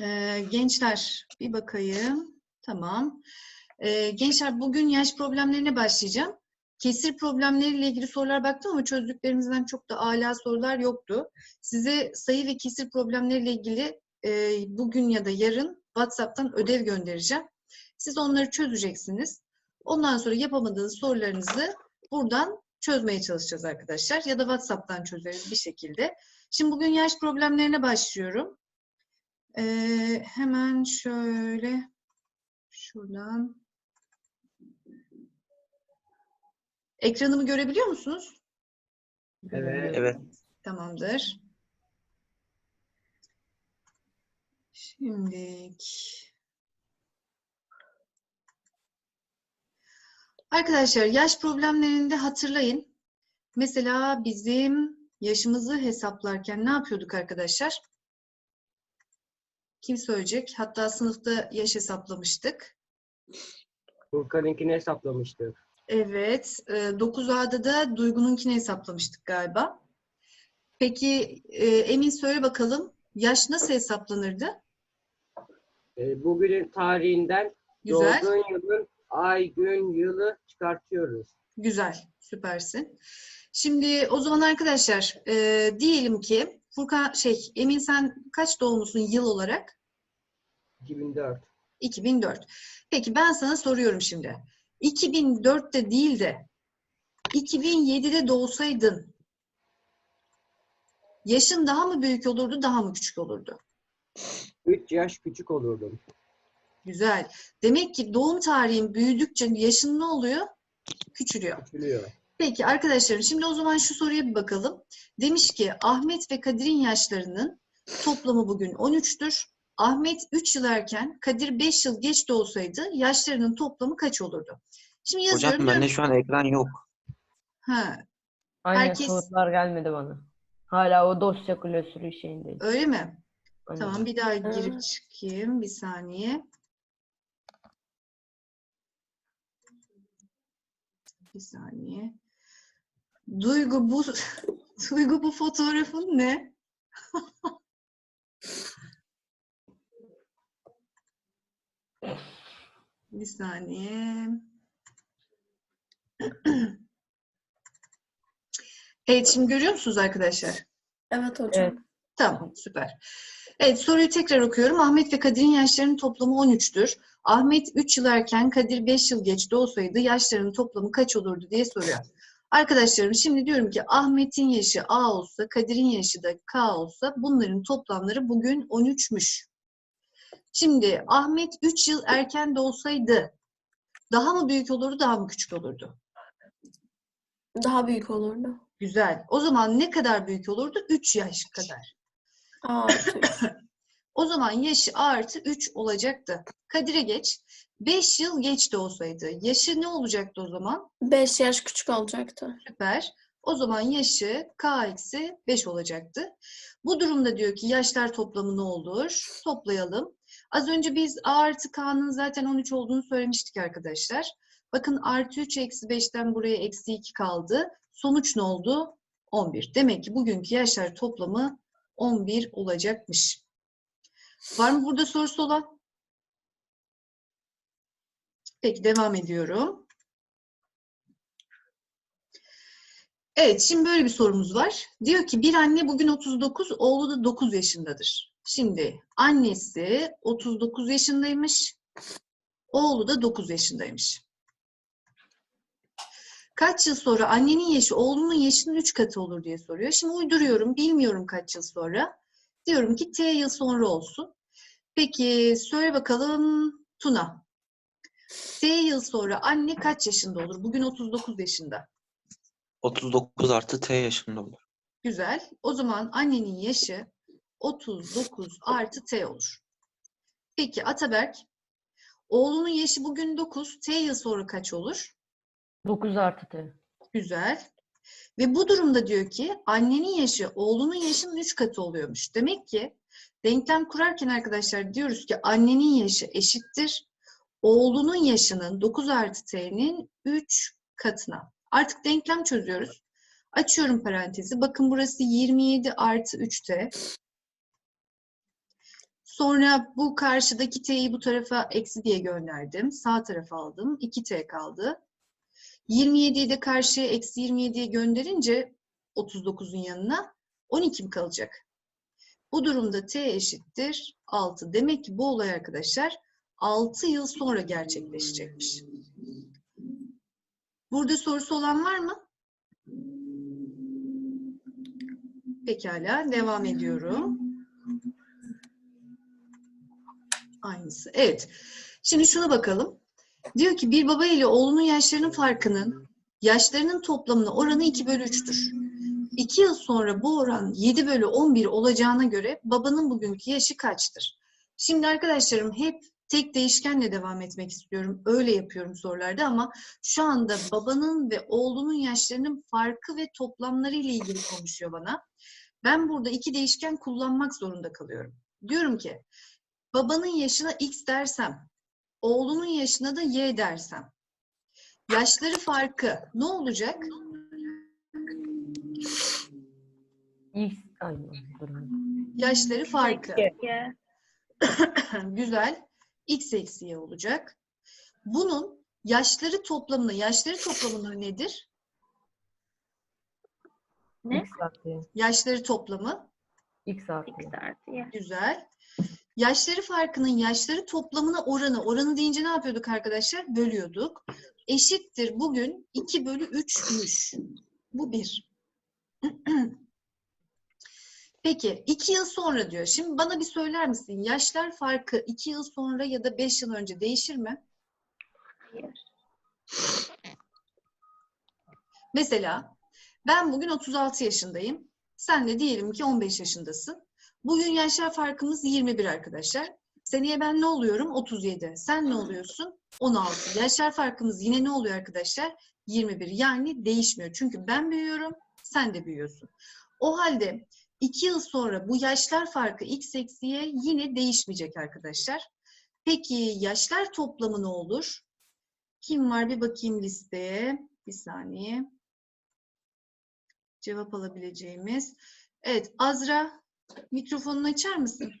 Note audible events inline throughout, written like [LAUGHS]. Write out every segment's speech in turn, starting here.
Ee, gençler bir bakayım. Tamam. Ee, gençler bugün yaş problemlerine başlayacağım. Kesir problemleriyle ilgili sorular baktım ama çözdüklerimizden çok da âlâ sorular yoktu. Size sayı ve kesir problemleriyle ilgili e, bugün ya da yarın WhatsApp'tan ödev göndereceğim. Siz onları çözeceksiniz. Ondan sonra yapamadığınız sorularınızı buradan çözmeye çalışacağız arkadaşlar. Ya da WhatsApp'tan çözeriz bir şekilde. Şimdi bugün yaş problemlerine başlıyorum. Ee, hemen şöyle şuradan ekranımı görebiliyor musunuz? Evet. Evet. Tamamdır. Şimdi Arkadaşlar yaş problemlerinde hatırlayın. Mesela bizim yaşımızı hesaplarken ne yapıyorduk arkadaşlar? Kim söyleyecek? Hatta sınıfta yaş hesaplamıştık. Furkan'ınkini hesaplamıştık. Evet. e, 9A'da da Duygu'nunkini hesaplamıştık galiba. Peki e, Emin söyle bakalım. Yaş nasıl hesaplanırdı? Ee, bugünün tarihinden Güzel. doğduğun yılın ay, gün, yılı çıkartıyoruz. Güzel. Süpersin. Şimdi o zaman arkadaşlar e, diyelim ki Furkan şey Emin sen kaç doğumlusun yıl olarak? 2004. 2004. Peki ben sana soruyorum şimdi. 2004'te değil de 2007'de doğsaydın yaşın daha mı büyük olurdu, daha mı küçük olurdu? 3 yaş küçük olurdum. Güzel. Demek ki doğum tarihin büyüdükçe yaşın ne oluyor? Küçülüyor. Küçülüyor. Peki arkadaşlarım şimdi o zaman şu soruya bir bakalım. Demiş ki Ahmet ve Kadir'in yaşlarının toplamı bugün 13'tür. Ahmet 3 yıl erken, Kadir 5 yıl geç doğsaydı yaşlarının toplamı kaç olurdu? Şimdi yazıyorum. Hocam bende şu an ekran yok. Ha, Aynen Herkes- sorular gelmedi bana. Hala o dosya klasörü şeyindeyim. öyle mi? Aynen. Tamam bir daha girip çıkayım. Bir saniye. Bir saniye. Duygu bu [LAUGHS] Duygu bu fotoğrafın ne? [LAUGHS] Bir saniye. Evet şimdi görüyor musunuz arkadaşlar? Evet hocam. Evet. Tamam, süper. Evet, soruyu tekrar okuyorum. Ahmet ve Kadir'in yaşlarının toplamı 13'tür. Ahmet 3 yıl erken, Kadir 5 yıl geç doğsaydı yaşlarının toplamı kaç olurdu diye soruyor. Arkadaşlarım şimdi diyorum ki Ahmet'in yaşı A olsa, Kadir'in yaşı da K olsa bunların toplamları bugün 13'müş. Şimdi Ahmet 3 yıl erken doğsaydı daha mı büyük olurdu, daha mı küçük olurdu? Daha büyük olurdu. Güzel. O zaman ne kadar büyük olurdu? 3 yaş kadar. Aa. O zaman yaşı artı 3 olacaktı. Kadir'e geç. 5 yıl geç de olsaydı yaşı ne olacaktı o zaman? 5 yaş küçük olacaktı. Süper. O zaman yaşı k eksi 5 olacaktı. Bu durumda diyor ki yaşlar toplamı ne olur? Toplayalım. Az önce biz a artı k'nın zaten 13 olduğunu söylemiştik arkadaşlar. Bakın artı 3 eksi 5'ten buraya eksi 2 kaldı. Sonuç ne oldu? 11. Demek ki bugünkü yaşlar toplamı 11 olacakmış. Var mı burada sorusu olan? Peki devam ediyorum. Evet, şimdi böyle bir sorumuz var. Diyor ki bir anne bugün 39, oğlu da 9 yaşındadır. Şimdi annesi 39 yaşındaymış, oğlu da 9 yaşındaymış. Kaç yıl sonra annenin yaşı oğlunun yaşının 3 katı olur diye soruyor. Şimdi uyduruyorum, bilmiyorum kaç yıl sonra. Diyorum ki T yıl sonra olsun. Peki söyle bakalım Tuna. T yıl sonra anne kaç yaşında olur? Bugün 39 yaşında. 39 artı T yaşında olur. Güzel. O zaman annenin yaşı 39 artı T olur. Peki Ataberk, oğlunun yaşı bugün 9, T yıl sonra kaç olur? 9 artı T. Güzel. Ve bu durumda diyor ki annenin yaşı oğlunun yaşının 3 katı oluyormuş. Demek ki denklem kurarken arkadaşlar diyoruz ki annenin yaşı eşittir. Oğlunun yaşının 9 artı T'nin 3 katına. Artık denklem çözüyoruz. Açıyorum parantezi. Bakın burası 27 artı 3T. Sonra bu karşıdaki t'yi bu tarafa eksi diye gönderdim. Sağ tarafa aldım. 2t kaldı. 27'yi de karşıya eksi 27'ye gönderince 39'un yanına 12 mi kalacak? Bu durumda t eşittir 6. Demek ki bu olay arkadaşlar 6 yıl sonra gerçekleşecekmiş. Burada sorusu olan var mı? Pekala, devam ediyorum. Aynısı. Evet. Şimdi şuna bakalım. Diyor ki bir baba ile oğlunun yaşlarının farkının yaşlarının toplamına oranı 2 bölü 3'tür. 2 yıl sonra bu oran 7 bölü 11 olacağına göre babanın bugünkü yaşı kaçtır? Şimdi arkadaşlarım hep tek değişkenle devam etmek istiyorum. Öyle yapıyorum sorularda ama şu anda babanın ve oğlunun yaşlarının farkı ve toplamları ile ilgili konuşuyor bana. Ben burada iki değişken kullanmak zorunda kalıyorum. Diyorum ki babanın yaşına x dersem, oğlunun yaşına da y dersem. Yaşları farkı ne olacak? X. Yaşları farkı. [COUGHS] Güzel. X eksi y olacak. Bunun yaşları toplamına, yaşları toplamına nedir? Ne? X. Yaşları toplamı. X X artı Y. artı Y. Güzel. Yaşları farkının yaşları toplamına oranı. Oranı deyince ne yapıyorduk arkadaşlar? Bölüyorduk. Eşittir bugün 2 bölü 3'müş. Bu bir. [CLEARS THROAT] Peki 2 yıl sonra diyor. Şimdi bana bir söyler misin? Yaşlar farkı 2 yıl sonra ya da 5 yıl önce değişir mi? Hayır. Mesela ben bugün 36 yaşındayım. Sen de diyelim ki 15 yaşındasın. Bugün yaşlar farkımız 21 arkadaşlar. Seneye ben ne oluyorum? 37. Sen ne oluyorsun? 16. Yaşlar farkımız yine ne oluyor arkadaşlar? 21. Yani değişmiyor. Çünkü ben büyüyorum, sen de büyüyorsun. O halde 2 yıl sonra bu yaşlar farkı x eksiye yine değişmeyecek arkadaşlar. Peki yaşlar toplamı ne olur? Kim var? Bir bakayım listeye. Bir saniye cevap alabileceğimiz. Evet, Azra mikrofonunu açar mısın?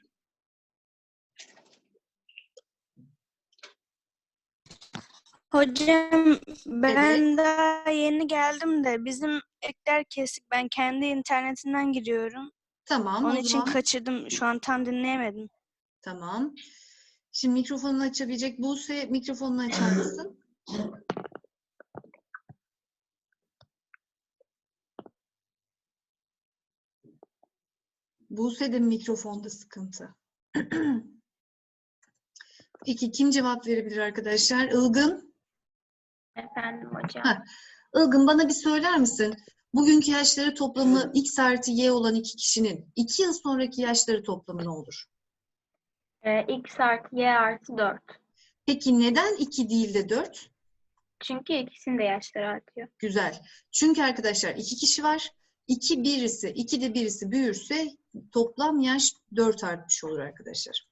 Hocam ben daha yeni geldim de bizim ekler kesik. Ben kendi internetinden giriyorum. Tamam, Onun o için zaman kaçırdım. Şu an tam dinleyemedim. tamam. Şimdi mikrofonunu açabilecek Buse mikrofonunu açar mısın? [CLEARS THROAT] Buse de mikrofonda sıkıntı. [CLEARS THROAT] Peki kim cevap verebilir arkadaşlar? Ilgın. Efendim hocam. Ha. Ilgın bana bir söyler misin? Bugünkü yaşları toplamı x artı y olan iki kişinin iki yıl sonraki yaşları toplamı ne olur? Ee, X artı Y artı 4. Peki neden 2 değil de 4? Çünkü ikisinin de yaşları artıyor. Güzel. Çünkü arkadaşlar iki kişi var. İki birisi, iki de birisi büyürse toplam yaş 4 artmış olur arkadaşlar.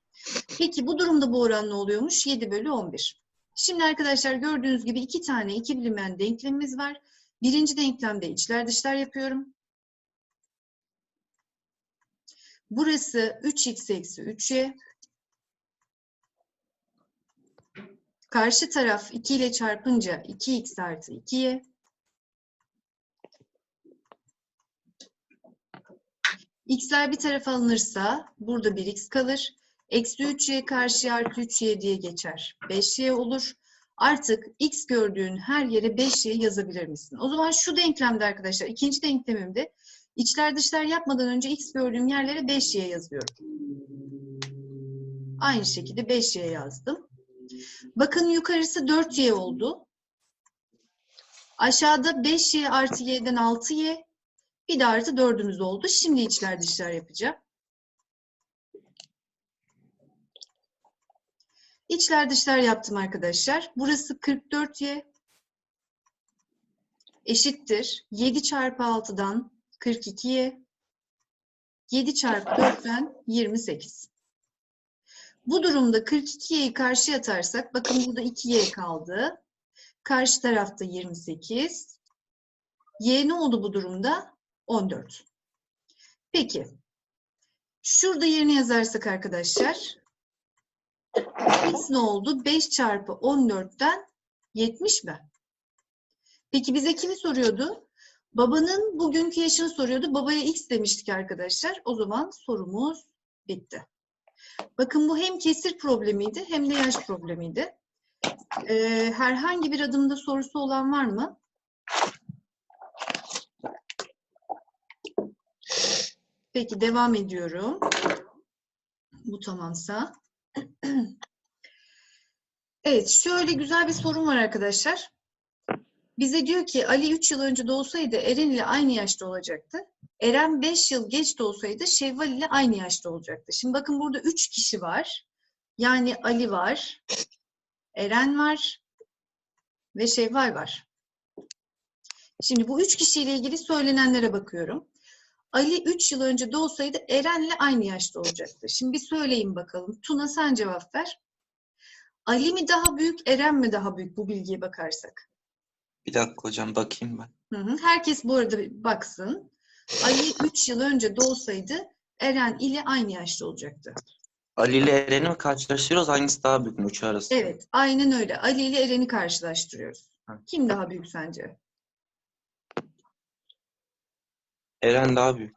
Peki bu durumda bu oran ne oluyormuş? 7 bölü 11. Şimdi arkadaşlar gördüğünüz gibi iki tane iki bilinmeyen denklemimiz var. Birinci denklemde içler dışlar yapıyorum. Burası 3x eksi 3y. Karşı taraf 2 ile çarpınca 2x artı 2y. X'ler bir tarafa alınırsa burada 1x kalır. Eksi 3y karşıya artı 3y diye geçer. 5y olur. Artık x gördüğün her yere 5y yazabilir misin? O zaman şu denklemde arkadaşlar ikinci denklemimde içler dışlar yapmadan önce x gördüğüm yerlere 5y yazıyorum. Aynı şekilde 5y yazdım. Bakın yukarısı 4y oldu. Aşağıda 5y artı y'den 6y. Bir de artı 4'ümüz oldu. Şimdi içler dışlar yapacağım. İçler dışlar yaptım arkadaşlar. Burası 44y eşittir. 7 çarpı 6'dan 42y. 7 çarpı 4'ten 28. Bu durumda 42y'yi karşıya atarsak, bakın burada 2y kaldı. Karşı tarafta 28. Y ne oldu bu durumda? 14. Peki. Şurada yerine yazarsak arkadaşlar x ne oldu? 5 çarpı 14'ten 70 mi? Peki bize kimi soruyordu? Babanın bugünkü yaşını soruyordu. Babaya x demiştik arkadaşlar. O zaman sorumuz bitti. Bakın bu hem kesir problemiydi hem de yaş problemiydi. Ee, herhangi bir adımda sorusu olan var mı? Peki devam ediyorum. Bu tamamsa. [CLEARS THROAT] Evet, şöyle güzel bir sorun var arkadaşlar. Bize diyor ki Ali 3 yıl önce doğsaydı Eren ile aynı yaşta olacaktı. Eren 5 yıl geç doğsaydı Şevval ile aynı yaşta olacaktı. Şimdi bakın burada 3 kişi var. Yani Ali var, Eren var ve Şevval var. Şimdi bu üç kişiyle ilgili söylenenlere bakıyorum. Ali 3 yıl önce doğsaydı Eren'le aynı yaşta olacaktı. Şimdi bir söyleyin bakalım. Tuna sen cevap ver. Ali mi daha büyük, Eren mi daha büyük bu bilgiye bakarsak? Bir dakika hocam bakayım ben. Hı hı. Herkes bu arada baksın. Ali 3 yıl önce doğsaydı Eren ile aynı yaşta olacaktı. Ali ile Eren'i mi karşılaştırıyoruz? Hangisi daha büyük mü üçü arasında? Evet, aynen öyle. Ali ile Eren'i karşılaştırıyoruz. Hı. Kim daha büyük sence? Eren daha büyük.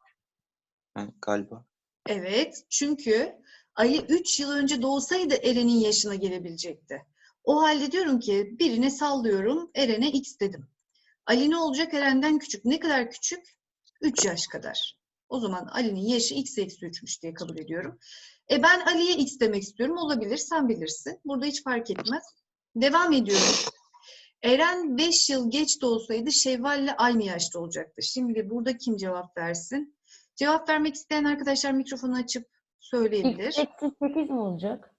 Yani galiba. Evet, çünkü Ali 3 yıl önce doğsaydı Eren'in yaşına gelebilecekti. O halde diyorum ki birine sallıyorum, Eren'e X dedim. Ali ne olacak Eren'den küçük? Ne kadar küçük? 3 yaş kadar. O zaman Ali'nin yaşı X eksi 3'müş diye kabul ediyorum. E ben Ali'ye X demek istiyorum. Olabilir, sen bilirsin. Burada hiç fark etmez. Devam ediyorum. Eren 5 yıl geç de olsaydı Şevval'le aynı yaşta olacaktı. Şimdi burada kim cevap versin? Cevap vermek isteyen arkadaşlar mikrofonu açıp söyleyebilir. eksi 8 mi olacak?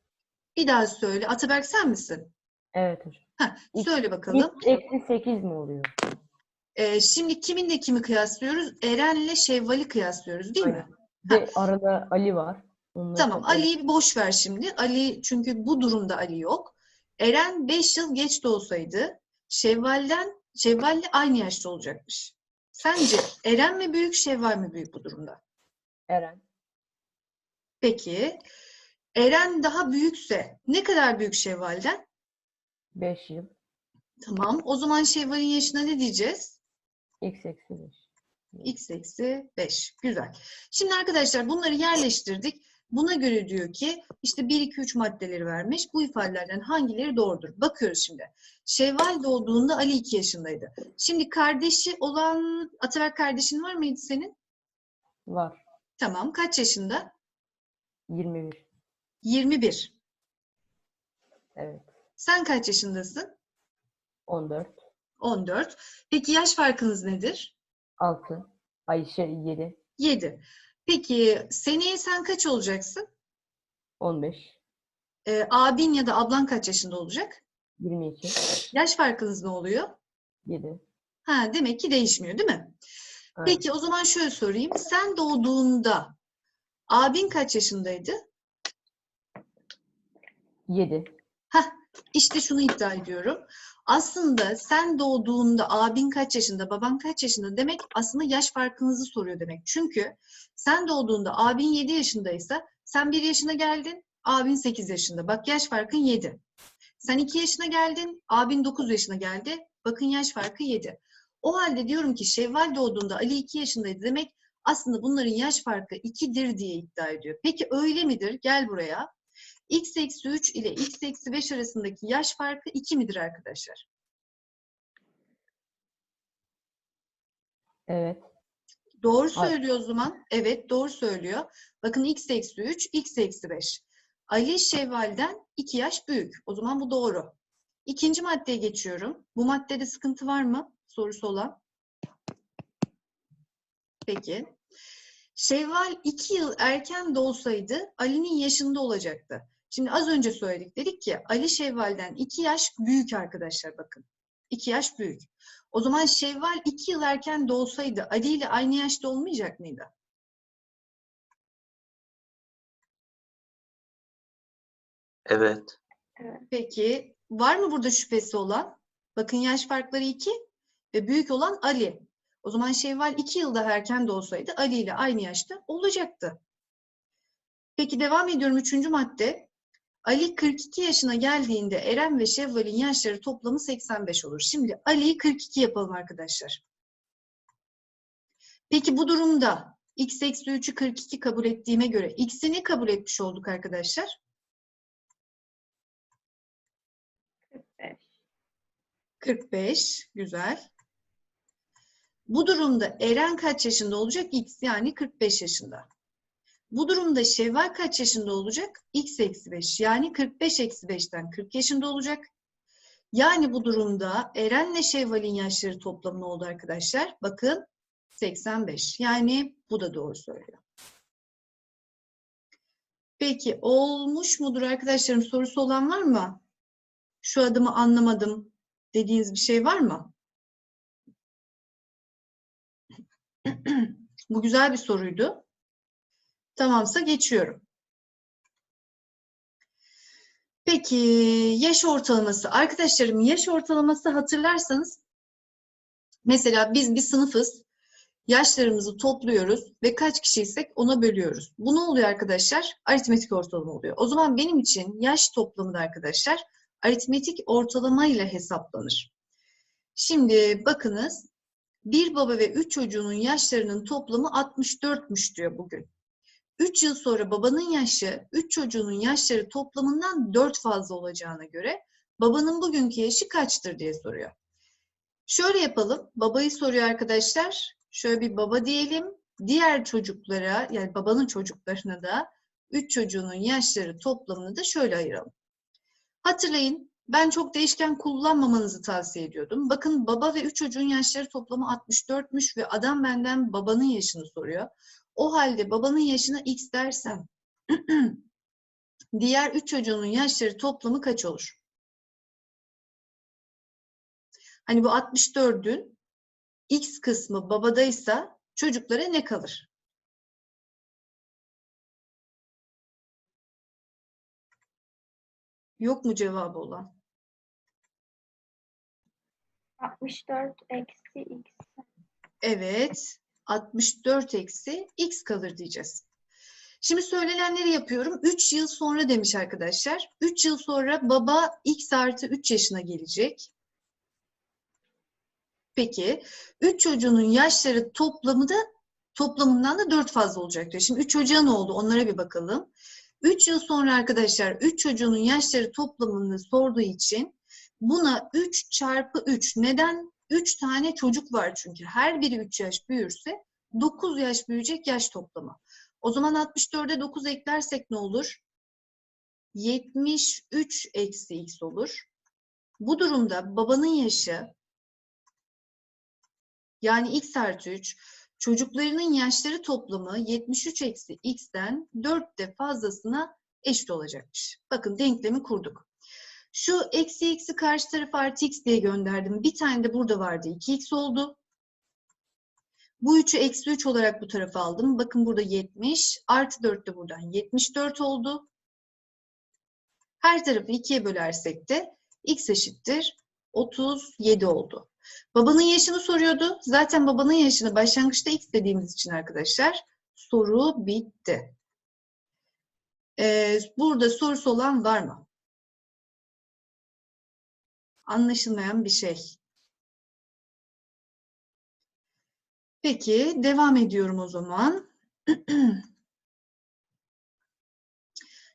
Bir daha söyle. Ataberk sen misin? Evet hocam. X- söyle bakalım. Eksi 8 mi oluyor? Ee, şimdi kiminle kimi kıyaslıyoruz? Eren'le Şevval'i kıyaslıyoruz değil mi? De arada Ali var. Onları Tamam. toplayalım. Ali'yi bir boş ver şimdi. Ali çünkü bu durumda Ali yok. Eren 5 yıl geç de olsaydı Şevval'den Şevval'le aynı yaşta olacakmış. Sence Eren mi büyük, Şevval mi büyük bu durumda? Eren. Peki Eren daha büyükse ne kadar büyük Şevval'den? 5 yıl. Tamam. O zaman Şevval'in yaşına ne diyeceğiz? X eksi 5. X eksi 5. Güzel. Şimdi arkadaşlar bunları yerleştirdik. Buna göre diyor ki işte 1, 2, 3 maddeleri vermiş. Bu ifadelerden hangileri doğrudur? Bakıyoruz şimdi. Şevval doğduğunda Ali 2 yaşındaydı. Şimdi kardeşi olan Ataberk kardeşin var mıydı senin? Var. Tamam. Kaç yaşında? 21. 21. Evet. Sen kaç yaşındasın? 14. 14. Peki yaş farkınız nedir? 6. Ay şey 7. 7. Peki seneye sen kaç olacaksın? 15. Ee, abin ya da ablan kaç yaşında olacak? 22. Yaş farkınız ne oluyor? 7. Ha, demek ki değişmiyor değil mi? Aynen. Peki o zaman şöyle sorayım. Sen doğduğunda abin kaç yaşındaydı? 7. İşte şunu iddia ediyorum. Aslında sen doğduğunda abin kaç yaşında, baban kaç yaşında demek aslında yaş farkınızı soruyor demek. Çünkü sen doğduğunda abin 7 yaşındaysa sen 1 yaşına geldin, abin 8 yaşında. Bak yaş farkın 7. Sen 2 yaşına geldin, abin 9 yaşına geldi. Bakın yaş farkı 7. O halde diyorum ki Şevval doğduğunda Ali 2 yaşındaydı demek aslında bunların yaş farkı 2'dir diye iddia ediyor. Peki öyle midir? Gel buraya. X eksi 3 ile x eksi 5 arasındaki yaş farkı 2 midir arkadaşlar? Evet. Doğru söylüyor o zaman. Evet doğru söylüyor. Bakın x eksi 3, x eksi 5. Ali Şevval'den 2 yaş büyük. O zaman bu doğru. İkinci maddeye geçiyorum. Bu maddede sıkıntı var mı? Sorusu olan. Peki. Şevval 2 yıl erken doğsaydı Ali'nin yaşında olacaktı. Şimdi az önce söyledik. Dedik ki Ali Şevval'den 2 yaş büyük arkadaşlar bakın. 2 yaş büyük. O zaman Şevval 2 yıl erken doğsaydı Ali ile aynı yaşta olmayacak mıydı? Evet. Peki var mı burada şüphesi olan? Bakın yaş farkları 2 ve büyük olan Ali. O zaman Şevval 2 yıl daha erken doğsaydı Ali ile aynı yaşta olacaktı. Peki devam ediyorum. Üçüncü madde. Ali 42 yaşına geldiğinde Eren ve Şevval'in yaşları toplamı 85 olur. Şimdi Ali'yi 42 yapalım arkadaşlar. Peki bu durumda x eksi 3'ü 42 kabul ettiğime göre x'i ne kabul etmiş olduk arkadaşlar? 45. 45. Güzel. Bu durumda Eren kaç yaşında olacak? X yani 45 yaşında. Bu durumda Şevval kaç yaşında olacak? X eksi 5 yani 45 eksi 5'ten 40 yaşında olacak. Yani bu durumda Eren'le Şevval'in yaşları toplamı ne oldu arkadaşlar? Bakın 85. Yani bu da doğru söylüyor. Peki olmuş mudur arkadaşlarım? Sorusu olan var mı? Şu adımı anlamadım dediğiniz bir şey var mı? [CLEARS THROAT] Bu güzel bir soruydu. Tamamsa geçiyorum. Peki yaş ortalaması. Arkadaşlarım yaş ortalaması hatırlarsanız mesela biz bir sınıfız. Yaşlarımızı topluyoruz ve kaç kişiysek ona bölüyoruz. Bu ne oluyor arkadaşlar? Aritmetik ortalama oluyor. O zaman benim için yaş toplamı da arkadaşlar aritmetik ortalama ile hesaplanır. Şimdi bakınız bir baba ve üç çocuğunun yaşlarının toplamı 64'müş diyor bugün. 3 yıl sonra babanın yaşı 3 çocuğunun yaşları toplamından 4 fazla olacağına göre babanın bugünkü yaşı kaçtır diye soruyor. Şöyle yapalım. Babayı soruyor arkadaşlar. Şöyle bir baba diyelim. Diğer çocuklara yani babanın çocuklarına da 3 çocuğunun yaşları toplamını da şöyle ayıralım. Hatırlayın ben çok değişken kullanmamanızı tavsiye ediyordum. Bakın baba ve 3 çocuğun yaşları toplamı 64'müş ve adam benden babanın yaşını soruyor. O halde babanın yaşına x dersem [CLEARS THROAT] diğer 3 çocuğunun yaşları toplamı kaç olur? Hani bu 64'ün x kısmı babadaysa çocuklara ne kalır? Yok mu cevabı olan? 64 eksi x. Evet. 64 eksi x kalır diyeceğiz. Şimdi söylenenleri yapıyorum. 3 yıl sonra demiş arkadaşlar. 3 yıl sonra baba x artı 3 yaşına gelecek. Peki 3 çocuğunun yaşları toplamı da toplamından da 4 fazla olacak. Şimdi 3 çocuğa ne oldu? Onlara bir bakalım. 3 yıl sonra arkadaşlar 3 çocuğunun yaşları toplamını sorduğu için buna 3 çarpı 3. Neden? 3 tane çocuk var çünkü. Her biri 3 yaş büyürse 9 yaş büyüyecek yaş toplamı. O zaman 64'e 9 eklersek ne olur? 73 eksi x olur. Bu durumda babanın yaşı yani x artı 3 çocuklarının yaşları toplamı 73 eksi x'ten 4 de fazlasına eşit olacakmış. Bakın denklemi kurduk. Şu eksi x'i karşı tarafa artı x diye gönderdim. Bir tane de burada vardı. 2x oldu. Bu 3'ü eksi 3 olarak bu tarafa aldım. Bakın burada 70. Artı 4 de buradan 74 oldu. Her tarafı 2'ye bölersek de x eşittir 37 oldu. Babanın yaşını soruyordu. Zaten babanın yaşını başlangıçta x dediğimiz için arkadaşlar soru bitti. Ee, burada sorusu olan var mı? Anlaşılmayan bir şey. Peki, devam ediyorum o zaman. [CLEARS THROAT]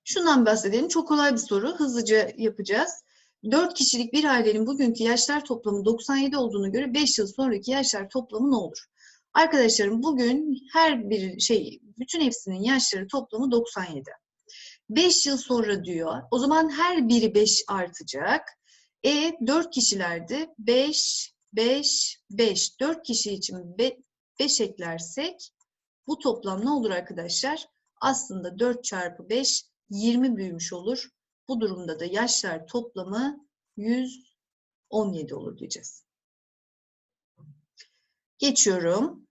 Şundan bahsedelim. Çok kolay bir soru. Hızlıca yapacağız. 4 kişilik bir ailenin bugünkü yaşlar toplamı 97 olduğunu göre 5 yıl sonraki yaşlar toplamı ne olur? Arkadaşlarım bugün her bir şey, bütün hepsinin yaşları toplamı 97. 5 yıl sonra diyor. O zaman her biri 5 artacak. E 4 kişilerdi. 5, 5, 5. 4 kişi için 5 eklersek bu toplam ne olur arkadaşlar? Aslında 4 çarpı 5 20 büyümüş olur. Bu durumda da yaşlar toplamı 117 olur diyeceğiz. Geçiyorum.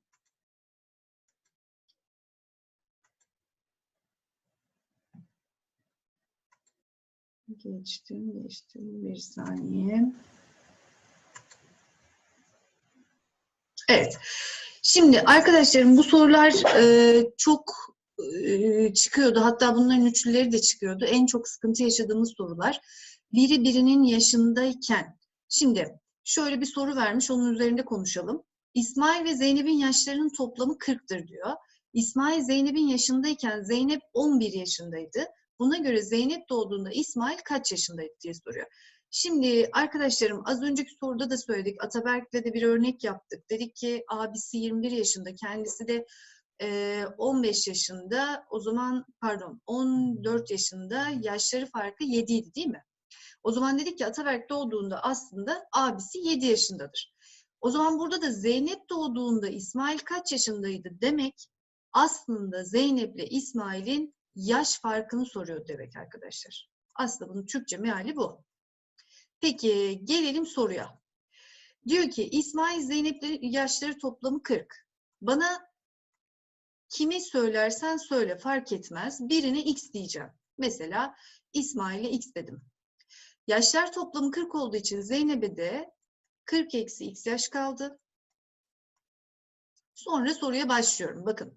Geçtim, geçtim. Bir saniye. Evet. Şimdi arkadaşlarım bu sorular e, çok e, çıkıyordu. Hatta bunların üçlüleri de çıkıyordu. En çok sıkıntı yaşadığımız sorular. Biri birinin yaşındayken. Şimdi şöyle bir soru vermiş. Onun üzerinde konuşalım. İsmail ve Zeynep'in yaşlarının toplamı 40'tır diyor. İsmail Zeynep'in yaşındayken Zeynep 11 yaşındaydı. Buna göre Zeynep doğduğunda İsmail kaç yaşındaydı diye soruyor. Şimdi arkadaşlarım az önceki soruda da söyledik. Ataberk'le de bir örnek yaptık. Dedik ki abisi 21 yaşında, kendisi de e, 15 yaşında. O zaman pardon 14 yaşında yaşları farkı 7 idi değil mi? O zaman dedik ki Ataberk doğduğunda aslında abisi 7 yaşındadır. O zaman burada da Zeynep doğduğunda İsmail kaç yaşındaydı demek aslında Zeynep'le İsmail'in yaş farkını soruyor demek arkadaşlar. Aslında bunun Türkçe meali bu. Peki gelelim soruya. Diyor ki İsmail Zeynep'lerin yaşları toplamı 40. Bana kimi söylersen söyle fark etmez. Birine x diyeceğim. Mesela İsmail'e x dedim. Yaşlar toplamı 40 olduğu için Zeynep'e de 40 eksi x yaş kaldı. Sonra soruya başlıyorum. Bakın.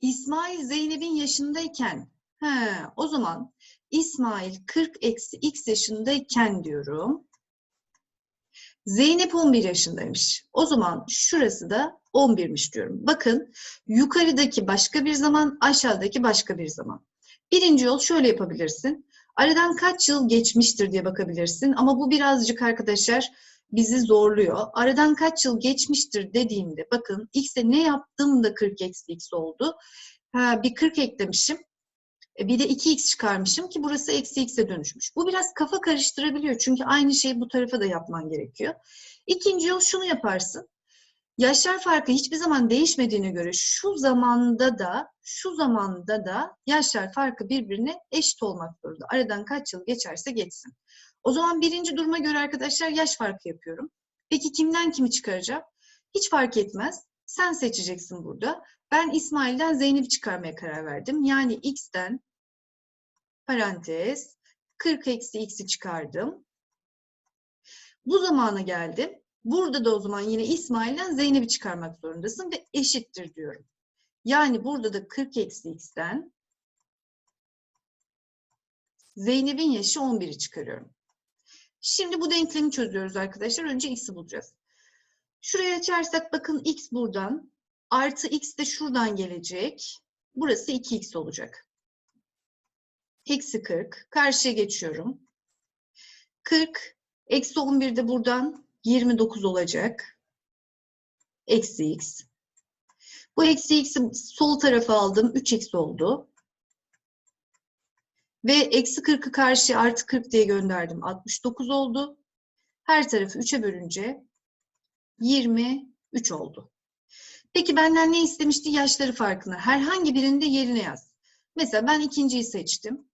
İsmail Zeynep'in yaşındayken he, o zaman İsmail 40 eksi x yaşındayken diyorum. Zeynep 11 yaşındaymış. O zaman şurası da 11'miş diyorum. Bakın yukarıdaki başka bir zaman, aşağıdaki başka bir zaman. Birinci yol şöyle yapabilirsin. Aradan kaç yıl geçmiştir diye bakabilirsin. Ama bu birazcık arkadaşlar bizi zorluyor. Aradan kaç yıl geçmiştir dediğimde bakın x'e ne yaptım da 40 eksi x oldu. Ha, bir 40 eklemişim. E, Bir de 2x çıkarmışım ki burası eksi x'e dönüşmüş. Bu biraz kafa karıştırabiliyor. Çünkü aynı şeyi bu tarafa da yapman gerekiyor. İkinci yol şunu yaparsın. Yaşlar farkı hiçbir zaman değişmediğine göre şu zamanda da şu zamanda da yaşlar farkı birbirine eşit olmak zorunda. Aradan kaç yıl geçerse geçsin. O zaman birinci duruma göre arkadaşlar yaş farkı yapıyorum. Peki kimden kimi çıkaracağım? Hiç fark etmez. Sen seçeceksin burada. Ben İsmail'den Zeynep'i çıkarmaya karar verdim. Yani x'ten parantez 40 eksi x'i çıkardım. Bu zamana geldim. Burada da o zaman yine İsmail'den Zeynep'i çıkarmak zorundasın ve eşittir diyorum. Yani burada da 40 eksi x'ten Zeynep'in yaşı 11'i çıkarıyorum. Şimdi bu denklemi çözüyoruz arkadaşlar. Önce x'i bulacağız. Şuraya açarsak bakın x buradan artı x de şuradan gelecek. Burası 2x olacak. Eksi 40. Karşıya geçiyorum. 40 eksi 11 de buradan 29 olacak. Eksi x. Bu eksi x'i sol tarafa aldım. 3x oldu. Ve eksi 40'ı karşıya artı 40 diye gönderdim. 69 oldu. Her tarafı 3'e bölünce 23 oldu. Peki benden ne istemişti? Yaşları farkını. Herhangi birinde yerine yaz. Mesela ben ikinciyi seçtim.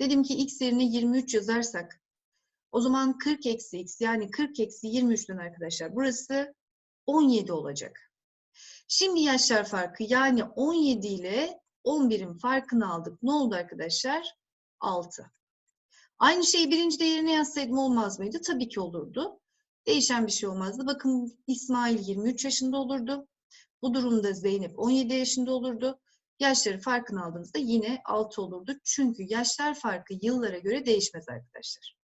Dedim ki x yerine 23 yazarsak o zaman 40 eksi x yani 40 eksi 23'ten arkadaşlar burası 17 olacak. Şimdi yaşlar farkı yani 17 ile 11'in farkını aldık. Ne oldu arkadaşlar? 6. Aynı şeyi birinci de yerine yazsaydım olmaz mıydı? Tabii ki olurdu. Değişen bir şey olmazdı. Bakın İsmail 23 yaşında olurdu. Bu durumda Zeynep 17 yaşında olurdu. Yaşları farkını aldığımızda yine 6 olurdu. Çünkü yaşlar farkı yıllara göre değişmez arkadaşlar.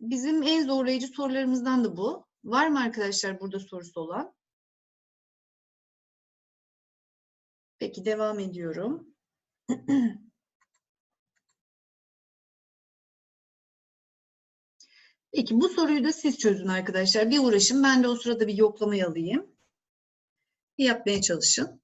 Bizim en zorlayıcı sorularımızdan da bu. Var mı arkadaşlar burada sorusu olan? Peki devam ediyorum. [CLEARS THROAT] Peki bu soruyu da siz çözün arkadaşlar. Bir uğraşın. Ben de o sırada bir yoklamayı alayım. Bir yapmaya çalışın.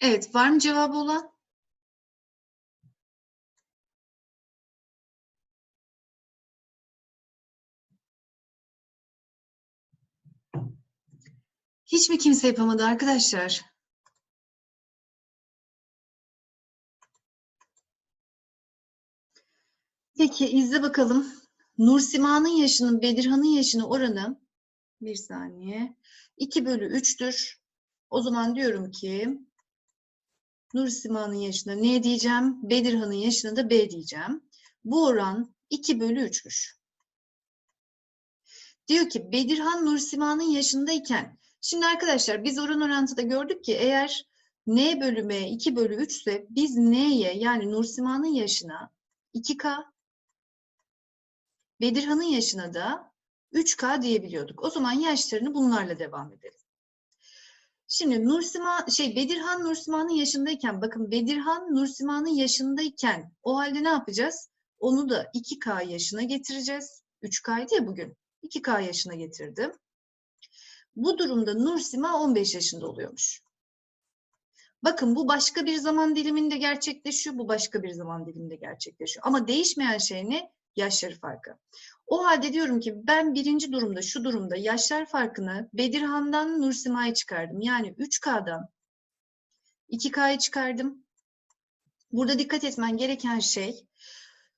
Evet, var mı cevabı olan? Hiç mi kimse yapamadı arkadaşlar? Peki izle bakalım. Nursima'nın yaşının Bedirhan'ın yaşına oranı bir saniye. 2 bölü 3'tür. O zaman diyorum ki Nursima'nın yaşına ne diyeceğim? Bedirhan'ın yaşına da B diyeceğim. Bu oran 2 bölü 3'müş. Diyor ki Bedirhan Nursima'nın yaşındayken Şimdi arkadaşlar biz oran orantıda gördük ki eğer n bölü m 2 bölü 3 ise biz n'ye yani Nursima'nın yaşına 2k Bedirhan'ın yaşına da 3k diyebiliyorduk. O zaman yaşlarını bunlarla devam edelim. Şimdi Nursima şey Bedirhan Nursima'nın yaşındayken bakın Bedirhan Nursima'nın yaşındayken o halde ne yapacağız? Onu da 2k yaşına getireceğiz. 3k ya bugün. 2k yaşına getirdim. Bu durumda Nursima 15 yaşında oluyormuş. Bakın bu başka bir zaman diliminde gerçekleşiyor, bu başka bir zaman diliminde gerçekleşiyor. Ama değişmeyen şey ne? Yaşları farkı. O halde diyorum ki ben birinci durumda, şu durumda yaşlar farkını Bedirhan'dan Nursima'ya çıkardım. Yani 3K'dan 2K'ya çıkardım. Burada dikkat etmen gereken şey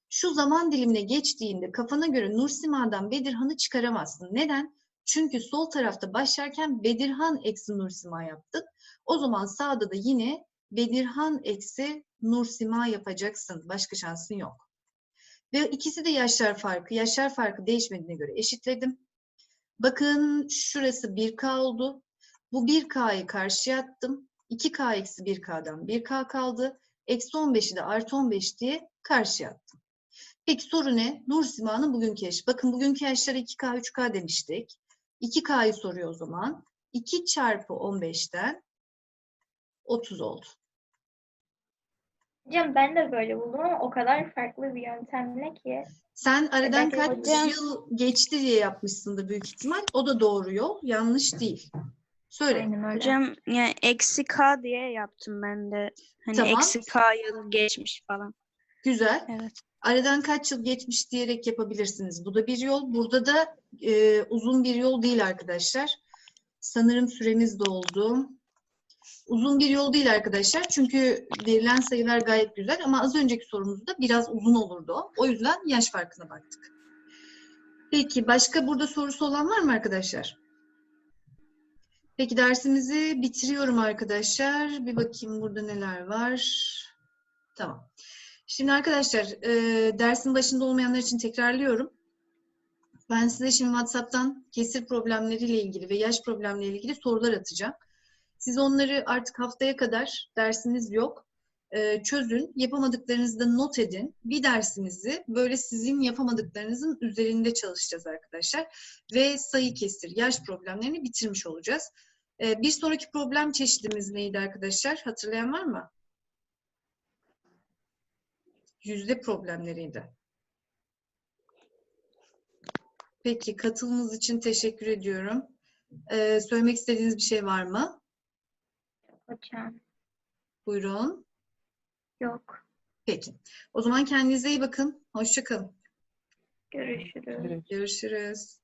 şu zaman dilimine geçtiğinde kafana göre Nursima'dan Bedirhan'ı çıkaramazsın. Neden? Çünkü sol tarafta başlarken Bedirhan eksi Nursima yaptık. O zaman sağda da yine Bedirhan eksi Nursima yapacaksın. Başka şansın yok. Ve ikisi de yaşlar farkı. Yaşlar farkı değişmediğine göre eşitledim. Bakın şurası 1K oldu. Bu 1K'yı karşıya attım. 2K eksi 1K'dan 1K kaldı. Eksi 15'i de artı 15 diye karşıya attım. Peki soru ne? Nursima'nın bugünkü yaşı. Bakın bugünkü yaşları 2K, 3K demiştik. 2K'yı soruyor o zaman. 2 çarpı 15'ten 30 oldu. Hocam ben de böyle buldum ama o kadar farklı bir yöntemle ki. Sen aradan belki kaç hocam- yıl geçti diye yapmışsındır büyük ihtimal. O da doğru yol. Yanlış değil. Söyle. Aynen öyle. Hocam yani eksi k diye yaptım ben de. Hani Tamam. eksi k yıl geçmiş falan. Güzel. Evet. Aradan kaç yıl geçmiş diyerek yapabilirsiniz. Bu da bir yol. Burada da e, uzun bir yol değil arkadaşlar. Sanırım süremiz doldu. Uzun bir yol değil arkadaşlar. Çünkü verilen sayılar gayet güzel ama az önceki sorumuzda biraz uzun olurdu o. O yüzden yaş farkına baktık. Peki başka burada sorusu olan var mı arkadaşlar? Peki dersimizi bitiriyorum arkadaşlar. Bir bakayım burada neler var. Tamam. Şimdi arkadaşlar e, dersin başında olmayanlar için tekrarlıyorum. Ben size şimdi WhatsApp'tan kesir problemleriyle ilgili ve yaş problemleriyle ilgili sorular atacağım. Siz onları artık haftaya kadar dersiniz yok. e, çözün, yapamadıklarınızı da not edin. Bir dersinizi böyle sizin yapamadıklarınızın üzerinde çalışacağız arkadaşlar. Ve sayı kesir, yaş problemlerini bitirmiş olacağız. E, bir sonraki problem çeşidimiz neydi arkadaşlar? Hatırlayan var mı? yüzde problemleriydi. Peki katılımınız için teşekkür ediyorum. Ee, söylemek istediğiniz bir şey var mı? Hocam Buyurun. yok. Peki. O zaman kendinize iyi bakın. Hoşça kalın. Görüşürüz. Görüşürüz.